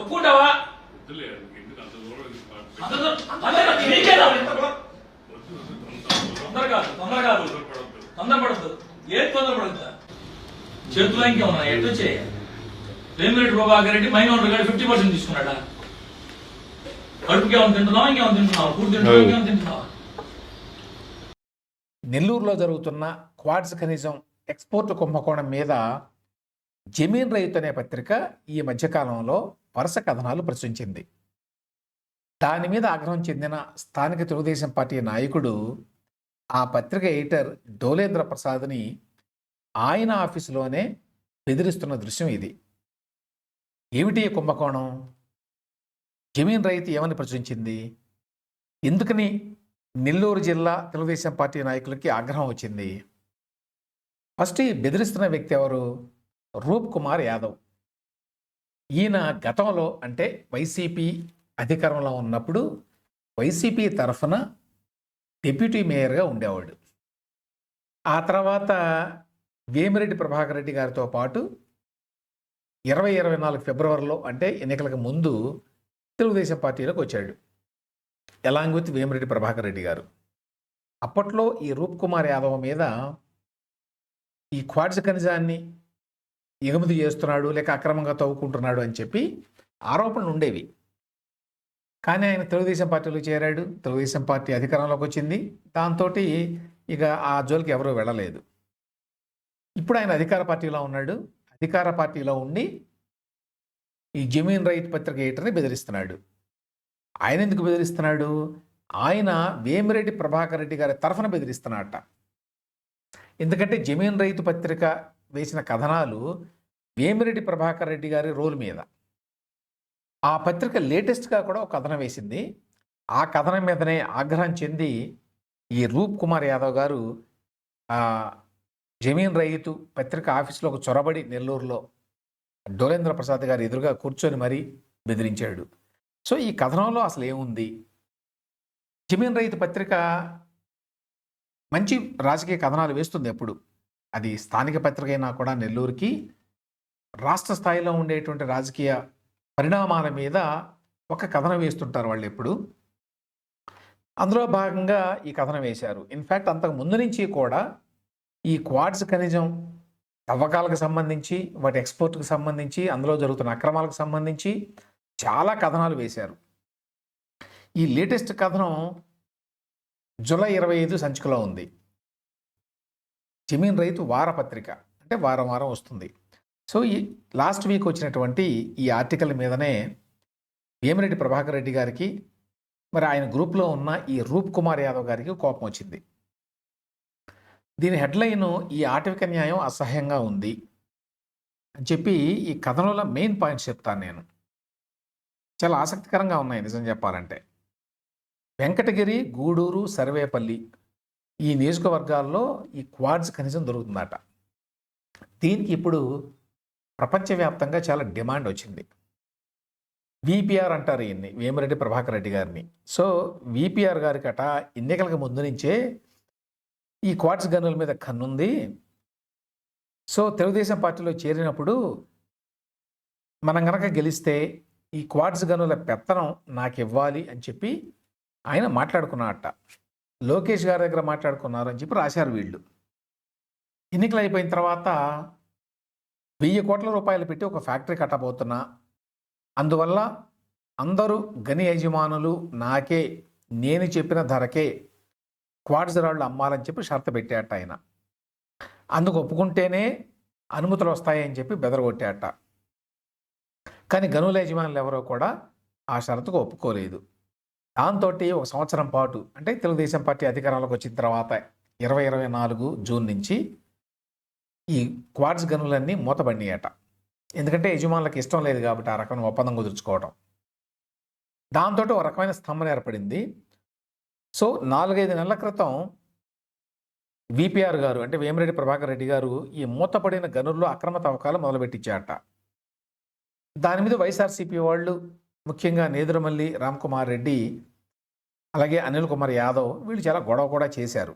ఒప్పుకుంటావా. తొందర కాదు తొందర కాదు తొందరపడొద్దు. ఏం తొందరపడద్దు? చేతులు ఇంకే ఉన్నాయి? ఎటు వచ్చే వేమిరెడ్డి ప్రభాకర్ రెడ్డి మైనర్ గారు ఫిఫ్టీ పర్సెంట్ తీసుకున్నాడా? కడుపుకి ఏమైనా తింటున్నావా? ఇంకేమైనా తింటున్నావా? కూడి తింటున్నావా? ఇంకేమైనా తింటున్నావా? నెల్లూరులో జరుగుతున్న క్వాడ్స్ ఖనిజం ఎక్స్పోర్ట్ కుంభకోణం మీద జమీన్ రైతు అనే పత్రిక ఈ మధ్యకాలంలో వరుస కథనాలు ప్రచురించింది. దాని మీద ఆగ్రహం చెందిన స్థానిక తెలుగుదేశం పార్టీ నాయకుడు ఆ పత్రిక ఎడిటర్ డోలేంద్ర ప్రసాద్ని ఆయన ఆఫీసులోనే బెదిరిస్తున్న దృశ్యం ఇది. ఏమిటి కుంభకోణం? జమీన్ రైతు ఏమని ప్రచురించింది? ఎందుకని నెల్లూరు జిల్లా తెలుగుదేశం పార్టీ నాయకులకి ఆగ్రహం వచ్చింది? ఫస్ట్ ఈ బెదిరిస్తున్న వ్యక్తి ఎవరు? రూప్ కుమార్ యాదవ్. ఈయన గతంలో అంటే వైసీపీ అధికారంలో ఉన్నప్పుడు వైసీపీ తరఫున డిప్యూటీ మేయర్గా ఉండేవాడు. ఆ తర్వాత వేమిరెడ్డి ప్రభాకర్ రెడ్డి గారితో పాటు ఇరవై ఇరవై నాలుగు ఫిబ్రవరిలో అంటే ఎన్నికలకు ముందు తెలుగుదేశం పార్టీలోకి వచ్చాడు. ఎలాంగ్ విత్ వేమిరెడ్డి ప్రభాకర్ రెడ్డి గారు. అప్పట్లో ఈ రూప్ కుమార్ యాదవ్ మీద ఈ క్వాడ్స్ ఖనిజాన్ని ఎగుమతి చేస్తున్నాడు లేక అక్రమంగా తవ్వుకుంటున్నాడు అని చెప్పి ఆరోపణలు ఉండేవి. కానీ ఆయన తెలుగుదేశం పార్టీలో చేరాడు. తెలుగుదేశం పార్టీ అధికారంలోకి వచ్చింది. దాంతో ఇక ఆ జోలికి ఎవరూ వెళ్ళలేదు. ఇప్పుడు ఆయన అధికార పార్టీలో ఉన్నాడు. అధికార పార్టీలో ఉండి ఈ జమీన్ రైట్ పత్రిక ఏటర్ని బెదిరిస్తున్నాడు. ఆయన ఎందుకు బెదిరిస్తున్నాడు? ఆయన వేమిరెడ్డి ప్రభాకర్ రెడ్డి గారి తరఫున బెదిరిస్తున్నాడట. ఎందుకంటే జమీన్ రైతు పత్రిక వేసిన కథనాలు వేమిరెడ్డి ప్రభాకర్ రెడ్డి గారి రోల్ మీద. ఆ పత్రిక లేటెస్ట్గా కూడా ఒక కథనం వేసింది. ఆ కథనం మీదనే ఆగ్రహం చెంది ఈ రూప్ కుమార్ యాదవ్ గారు జమీన్ రైతు పత్రిక ఆఫీసులోకి చొరబడి నెల్లూరులో డోలేంద్ర ప్రసాద్ గారి ఎదురుగా కూర్చొని మరీ బెదిరించాడు. సో ఈ కథనంలో అసలు ఏముంది? జమీన్ రైతు పత్రిక మంచి రాజకీయ కథనాలు వేస్తుంది ఎప్పుడు. అది స్థానిక పత్రిక అయినా కూడా నెల్లూరుకి రాష్ట్ర స్థాయిలో ఉండేటువంటి రాజకీయ పరిణామాల మీద ఒక కథనం వేస్తుంటారు వాళ్ళు ఎప్పుడు. అందులో భాగంగా ఈ కథనం వేశారు. ఇన్ఫ్యాక్ట్ అంతకు ముందు నుంచి కూడా ఈ క్వాడ్స్ ఖనిజం తవ్వకాలకు సంబంధించి వాటి ఎక్స్పోర్ట్కి సంబంధించి అందులో జరుగుతున్న అక్రమాలకు సంబంధించి చాలా కథనాలు వేశారు. ఈ లేటెస్ట్ కథనం జూలై ఇరవై ఐదు సంచికలో ఉంది. జమీన్ రైతు వారపత్రిక అంటే వారం వారం వస్తుంది. సో ఈ లాస్ట్ వీక్ వచ్చినటువంటి ఈ ఆర్టికల్ మీదనే భీమిరెడ్డి ప్రభాకర్ రెడ్డి గారికి మరి ఆయన గ్రూప్లో ఉన్న ఈ రూప్ కుమార్ యాదవ్ గారికి కోపం వచ్చింది. దీని హెడ్లైన్ ఈ ఆటవిక న్యాయం అసహ్యంగా ఉంది అని చెప్పి ఈ కథనంలో మెయిన్ పాయింట్స్ చెప్తాను నేను. చాలా ఆసక్తికరంగా ఉన్నాయి నిజం చెప్పాలంటే. వెంకటగిరి గూడూరు సర్వేపల్లి ఈ నియోజకవర్గాల్లో ఈ క్వాడ్స్ కనీసం దొరుకుతుందట. దీనికి ఇప్పుడు ప్రపంచవ్యాప్తంగా చాలా డిమాండ్ వచ్చింది. విపిఆర్ అంటారు ఈయన్ని వేమిరెడ్డి ప్రభాకర్ రెడ్డి గారిని. సో విపిఆర్ గారి కట ఎన్నికలకు ముందు నుంచే ఈ క్వార్ట్స్ గనుల మీద కన్నుంది. సో తెలుగుదేశం పార్టీలో చేరినప్పుడు మనం గనక గెలిస్తే ఈ క్వార్ట్స్ గనుల పెత్తనం నాకు ఇవ్వాలి అని చెప్పి ఆయన మాట్లాడుకున్నట్ట లోకేష్ గారి దగ్గర మాట్లాడుకున్నారని చెప్పి రాశారు వీళ్ళు. ఎన్నికలు అయిపోయిన తర్వాత వెయ్యి కోట్ల రూపాయలు పెట్టి ఒక ఫ్యాక్టరీ కట్టబోతున్నా. అందువల్ల అందరూ గని యజమానులు నాకే నేను చెప్పిన ధరకే క్వాడ్స్ రాళ్ళు అమ్మాలని చెప్పి షరతు పెట్టాట ఆయన. అందుకు ఒప్పుకుంటేనే అనుమతులు వస్తాయని చెప్పి బెదరగొట్టాట. కానీ గనుల యజమానులు ఎవరో కూడా ఆ షరతుకు ఒప్పుకోలేదు. దాంతో ఒక సంవత్సరం పాటు అంటే తెలుగుదేశం పార్టీ అధికారంలోకి వచ్చిన తర్వాత ఇరవై ఇరవై నాలుగు జూన్ నుంచి ఈ క్వాడ్స్ గనులన్నీ మూతబడినాయట ఎందుకంటే యజమానులకు ఇష్టం లేదు కాబట్టి ఆ రకమైన ఒప్పందం కుదుర్చుకోవడం దాంతో ఒక రకమైన స్తంభన ఏర్పడింది. సో నాలుగైదు నెలల క్రితం విపిఆర్ గారు అంటే వేమిరెడ్డి ప్రభాకర్ రెడ్డి గారు ఈ మూతపడిన గనుల్లో అక్రమ తవ్వకాలు మొదలుపెట్టించారట. దాని మీద వైఎస్ఆర్సీపీ వాళ్ళు ముఖ్యంగా నేదురమల్లి రామ్ కుమార్ రెడ్డి అలాగే అనిల్ కుమార్ యాదవ్ వీళ్ళు చాలా గొడవ కూడా చేశారు.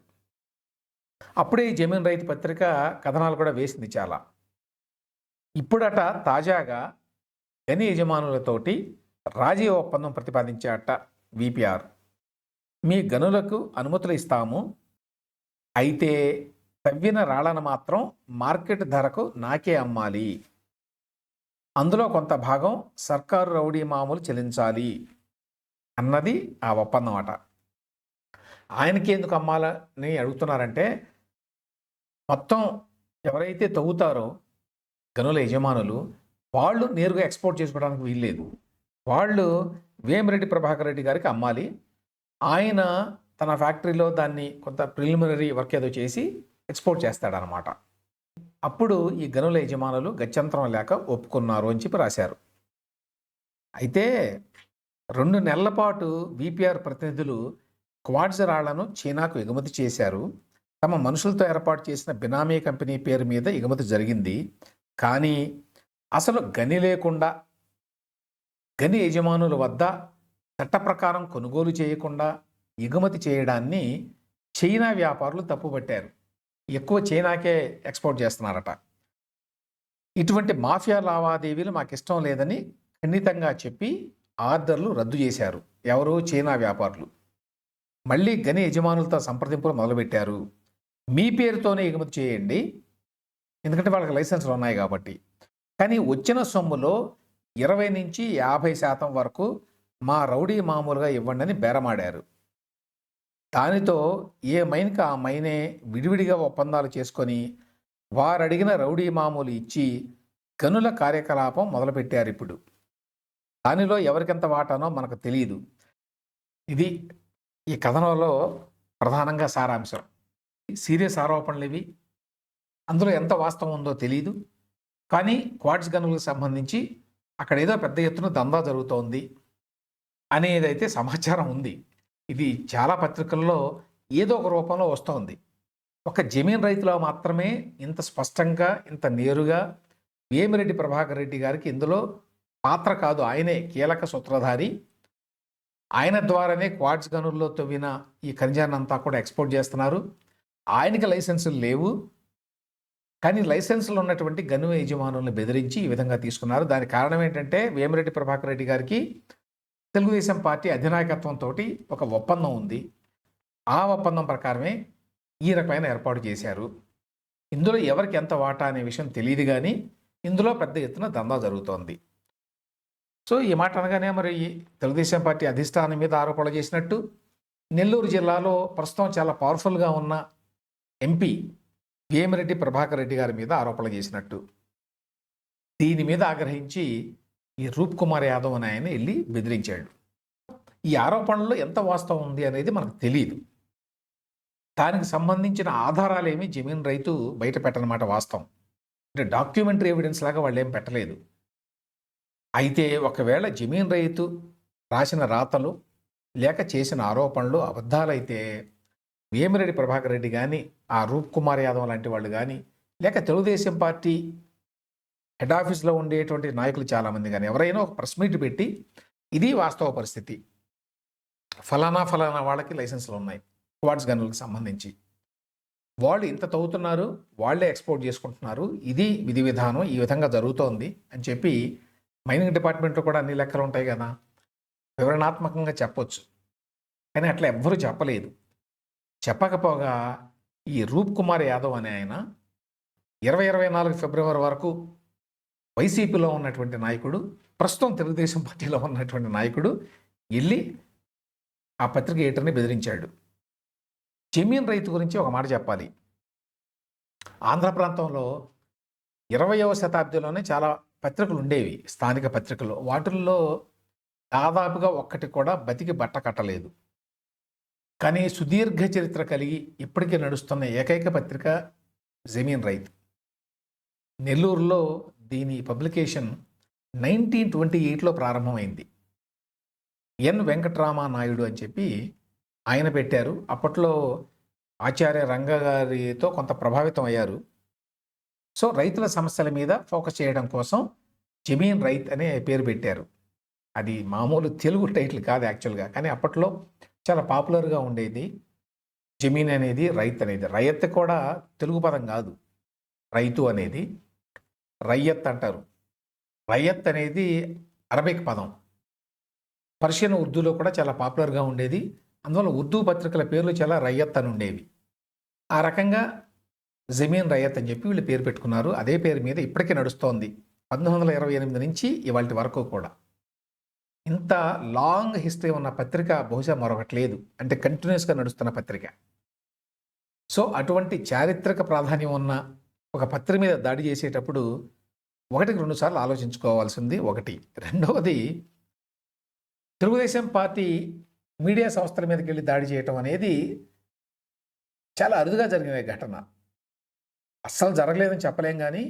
అప్పుడే జమీన్ రైతు పత్రిక కథనాలు కూడా వేసింది చాలా. ఇప్పుడట తాజాగా గని యజమానులతోటి రాజీ ఒప్పందం ప్రతిపాదించాట విపిఆర్. మీ గనులకు అనుమతులు ఇస్తాము. అయితే తవ్విన రాళ్ళను మాత్రం మార్కెట్ ధరకు నాకే అమ్మాలి. అందులో కొంత భాగం సర్కారు రౌడీ మామూలు చెల్లించాలి అన్నది ఆ ఒప్పందం అట. ఆయనకి ఎందుకు అమ్మాలని అడుగుతున్నారంటే మొత్తం ఎవరైతే తవ్వుతారో గనుల యజమానులు వాళ్ళు నేరుగా ఎక్స్పోర్ట్ చేసుకోవడానికి వీల్లేదు. వాళ్ళు వేమిరెడ్డి ప్రభాకర్ రెడ్డి గారికి అమ్మాలి. ఆయన తన ఫ్యాక్టరీలో దాన్ని కొంత ప్రిలిమినరీ వర్క్ ఏదో చేసి ఎక్స్పోర్ట్ చేస్తాడనమాట అప్పుడు ఈ గనుల యజమానులు గత్యంతరం లేక ఒప్పుకున్నారు అని చెప్పి రాశారు. అయితే రెండు నెలల పాటు విపిఆర్ ప్రతినిధులు క్వాడ్స్ రాళ్ళను చైనాకు ఎగుమతి చేశారు. తమ మనుషులతో ఏర్పాటు చేసిన బినామీ కంపెనీ పేరు మీద ఎగుమతి జరిగింది. కానీ అసలు గని లేకుండా గని యజమానుల వద్ద చట్ట ప్రకారం కొనుగోలు చేయకుండా ఎగుమతి చేయడాన్ని చైనా వ్యాపారులు తప్పుపట్టారు. ఎక్కువ చైనాకే ఎక్స్పోర్ట్ చేస్తున్నారట. ఇటువంటి మాఫియా లావాదేవీలు మాకు ఇష్టం లేదని ఖండితంగా చెప్పి ఆర్డర్లు రద్దు చేశారు. ఎవరు చైనా వ్యాపారులు. మళ్ళీ గని యజమానులతో సంప్రదింపులు మొదలుపెట్టారు. మీ పేరుతోనే ఎగుమతి చేయండి. ఎందుకంటే వాళ్ళకి లైసెన్సులు ఉన్నాయి కాబట్టి. కానీ వచ్చిన సొమ్ములో ఇరవై నుంచి యాభై శాతం వరకు మా రౌడీ మామూలుగా ఇవ్వండి అని బేరమాడారు. దానితో ఏ మైన్కి ఆ మైనే విడివిడిగా ఒప్పందాలు చేసుకొని వారడిగిన రౌడీ మామూలు ఇచ్చి గనుల కార్యకలాపం మొదలుపెట్టారు ఇప్పుడు. దానిలో ఎవరికెంత వాటానో మనకు తెలియదు ఇది ఈ కథనంలో ప్రధానంగా సారాంశం. సీరియస్ ఆరోపణలు ఇవి అందులో ఎంత వాస్తవం ఉందో తెలియదు కానీ క్వాడ్స్ గనులకు సంబంధించి అక్కడ ఏదో పెద్ద ఎత్తున దందా జరుగుతోంది అనేదైతే సమాచారం ఉంది. ఇది చాలా పత్రికల్లో ఏదో ఒక రూపంలో వస్తోంది. ఒక జమీన్ రైతులో మాత్రమే ఇంత స్పష్టంగా ఇంత నేరుగా వేమిరెడ్డి ప్రభాకర్ రెడ్డి గారికి ఇందులో పాత్ర కాదు. ఆయనే కీలక సూత్రధారి. ఆయన ద్వారానే క్వాడ్స్ గనుల్లో తవ్విన ఈ ఖనిజాన్ని అంతా కూడా ఎక్స్పోర్ట్ చేస్తున్నారు. ఆయనకి లైసెన్సులు లేవు. కానీ లైసెన్సులు ఉన్నటువంటి గను యజమానులను బెదిరించి ఈ విధంగా తీసుకున్నారు. దానికి కారణం ఏంటంటే వేమిరెడ్డి ప్రభాకర్ రెడ్డి గారికి తెలుగుదేశం పార్టీ అధినాయకత్వంతో ఒక ఒప్పందం ఉంది. ఆ ఒప్పందం ప్రకారమే ఈ రకమైన ఏర్పాటు చేశారు. ఇందులో ఎవరికి ఎంత వాటా అనే విషయం తెలియదు కానీ ఇందులో పెద్ద ఎత్తున దందా జరుగుతోంది. సో ఈ మాట అనగానే మరి ఈ తెలుగుదేశం పార్టీ అధిష్టానం మీద ఆరోపణలు చేసినట్టు నెల్లూరు జిల్లాలో ప్రస్తుతం చాలా పవర్ఫుల్గా ఉన్న ఎంపీ వేమిరెడ్డి ప్రభాకర్ రెడ్డి గారి మీద ఆరోపణలు చేసినట్టు. దీని మీద ఆగ్రహించి ఈ రూప్ కుమార్ యాదవ్ అని ఆయన వెళ్ళి బెదిరించాడు. ఈ ఆరోపణలో ఎంత వాస్తవం ఉంది అనేది మనకు తెలియదు దానికి సంబంధించిన ఆధారాలేమి జమీన్ రైతు బయట పెట్టనమాట వాస్తవం. అంటే డాక్యుమెంటరీ ఎవిడెన్స్ లాగా వాళ్ళు ఏం పెట్టలేదు. అయితే ఒకవేళ జమీన్ రైతు రాసిన రాతలు లేక చేసిన ఆరోపణలు అబద్ధాలైతే వేమిరెడ్డి ప్రభాకర్ రెడ్డి కానీ ఆ రూప్ కుమార్ యాదవ్ లాంటి వాళ్ళు కానీ లేక తెలుగుదేశం పార్టీ హెడ్ ఆఫీస్లో ఉండేటువంటి నాయకులు చాలామంది కానీ ఎవరైనా ఒక ప్రెస్ మీట్ పెట్టి ఇది వాస్తవ పరిస్థితి. ఫలానా ఫలానా వాళ్ళకి లైసెన్సులు ఉన్నాయి క్వాడ్స్ గన్నులకు సంబంధించి. వాళ్ళు ఇంత తవ్వుతున్నారు వాళ్ళే ఎక్స్పోర్ట్ చేసుకుంటున్నారు ఇది విధి విధానం ఈ విధంగా జరుగుతోంది అని చెప్పి మైనింగ్ డిపార్ట్మెంట్లో కూడా అన్ని లెక్కలు ఉంటాయి కదా. వివరణాత్మకంగా చెప్పొచ్చు. కానీ అట్లా ఎవ్వరూ చెప్పలేదు. చెప్పకపోగా ఈ రూప్ కుమార్ యాదవ్ అనే ఆయన ఇరవై ఇరవై నాలుగు ఫిబ్రవరి వరకు వైసీపీలో ఉన్నటువంటి నాయకుడు ప్రస్తుతం తెలుగుదేశం పార్టీలో ఉన్నటువంటి నాయకుడు వెళ్ళి ఆ పత్రిక ఏటర్ని బెదిరించాడు. జమీన్ రైతు గురించి ఒక మాట చెప్పాలి. ఆంధ్ర ప్రాంతంలో ఇరవయవ శతాబ్దంలోనే చాలా పత్రికలు ఉండేవి స్థానిక పత్రికలు. వాటిల్లో దాదాపుగా ఒక్కటి కూడా బతికి బట్ట కట్టలేదు. కానీ సుదీర్ఘ చరిత్ర కలిగి ఇప్పటికీ నడుస్తున్న ఏకైక పత్రిక జమీన్ రైతు. నెల్లూరులో దీని పబ్లికేషన్ నైన్టీన్ ట్వంటీ ఎయిట్లో ప్రారంభమైంది. ఎన్ వెంకట్రామా నాయుడు అని చెప్పి ఆయన పెట్టారు. అప్పట్లో ఆచార్య రంగ గారితో కొంత ప్రభావితం అయ్యారు. సో రైతుల సమస్యల మీద ఫోకస్ చేయడం కోసం జమీన్ రైత్ అనే పేరు పెట్టారు. అది మామూలు తెలుగు టైటిల్ కాదు యాక్చువల్గా కానీ అప్పట్లో చాలా పాపులర్గా ఉండేది జమీన్ అనేది రైత్ అనేది రైత్ కూడా తెలుగు పదం కాదు. రైతు అనేది రయ్యత్ అంటారు. రయ్యత్ అనేది అరబిక్ పదం. పర్షియన్ ఉర్దూలో కూడా చాలా పాపులర్గా ఉండేది. అందువల్ల ఉర్దూ పత్రికల పేర్లు చాలా రయ్యత్ అని ఉండేవి. ఆ రకంగా జమీన్ రయ్యత్ అని చెప్పి వీళ్ళు పేరు పెట్టుకున్నారు. అదే పేరు మీద ఇప్పటికే నడుస్తోంది. పంతొమ్మిది వందల ఇరవై ఎనిమిది నుంచి ఇవాళ వరకు కూడా. ఇంత లాంగ్ హిస్టరీ ఉన్న పత్రిక బహుశా మరొకటి లేదు. అంటే కంటిన్యూస్గా నడుస్తున్న పత్రిక. సో అటువంటి చారిత్రక ప్రాధాన్యం ఉన్న ఒక పత్రిక మీద దాడి చేసేటప్పుడు ఒకటికి రెండు సార్లు ఆలోచించుకోవాల్సింది ఒకటి. రెండవది తెలుగుదేశం పార్టీ మీడియా సంస్థల మీదకి వెళ్ళి దాడి చేయటం అనేది చాలా అరుదుగా జరిగిన ఘటన. అస్సలు జరగలేదని చెప్పలేం కానీ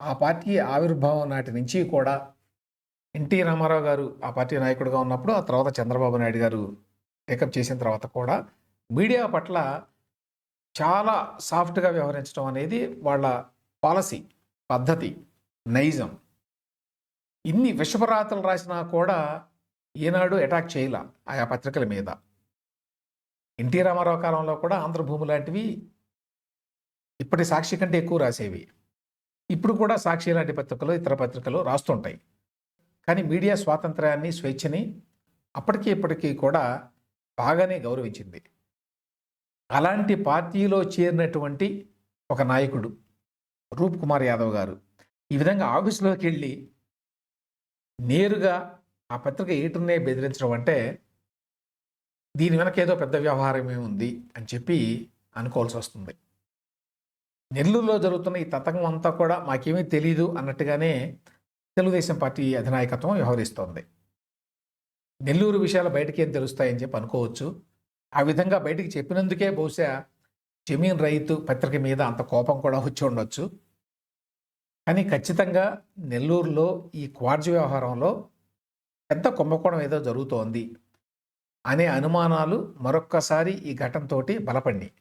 ఆ పార్టీ ఆవిర్భావం నాటి నుంచి కూడా ఎన్టీ రామారావు గారు ఆ పార్టీ నాయకుడిగా ఉన్నప్పుడు ఆ తర్వాత చంద్రబాబు నాయుడు గారు టేకప్ చేసిన తర్వాత కూడా మీడియా పట్ల చాలా సాఫ్ట్గా వ్యవహరించడం అనేది వాళ్ళ పాలసీ పద్ధతి. నైజం. ఇన్ని విషపరాతలు రాసినా కూడా ఈనాడు అటాక్ చేయాల ఆయా పత్రికల మీద. ఎన్టీ రామారావు కాలంలో కూడా ఆంధ్రభూమి లాంటివి ఇప్పటి సాక్షి కంటే ఎక్కువ రాసేవి. ఇప్పుడు కూడా సాక్షి లాంటి పత్రికలు ఇతర పత్రికలు రాస్తుంటాయి. కానీ మీడియా స్వాతంత్రాన్ని స్వేచ్ఛని అప్పటికి ఇప్పటికీ కూడా బాగానే గౌరవించింది. అలాంటి పార్టీలో చేరినటువంటి ఒక నాయకుడు రూప్ కుమార్ యాదవ్ గారు. ఈ విధంగా ఆఫీసులోకి వెళ్ళి నేరుగా ఆ పత్రిక ఏటునే బెదిరించడం అంటే దీని వెనక ఏదో పెద్ద వ్యవహారమే ఉంది అని చెప్పి అనుకోవాల్సి వస్తుంది. నెల్లూరులో జరుగుతున్న ఈ తతంగం అంతా కూడా మాకేమీ తెలియదు అన్నట్టుగానే తెలుగుదేశం పార్టీ అధినాయకత్వం వ్యవహరిస్తోంది. నెల్లూరు విషయాలు బయటకి ఏం తెలుస్తాయని చెప్పి అనుకోవచ్చు. ఆ విధంగా బయటికి చెప్పినందుకే బహుశా జమీన్ రైతు పత్రిక మీద అంత కోపం కూడా వచ్చి ఉండొచ్చు. కానీ ఖచ్చితంగా నెల్లూరులో ఈ క్వార్జ్ వ్యవహారంలో పెద్ద కుంభకోణం ఏదో జరుగుతోంది అనే అనుమానాలు మరొక్కసారి ఈ ఘటనతోటి బలపడినాయి.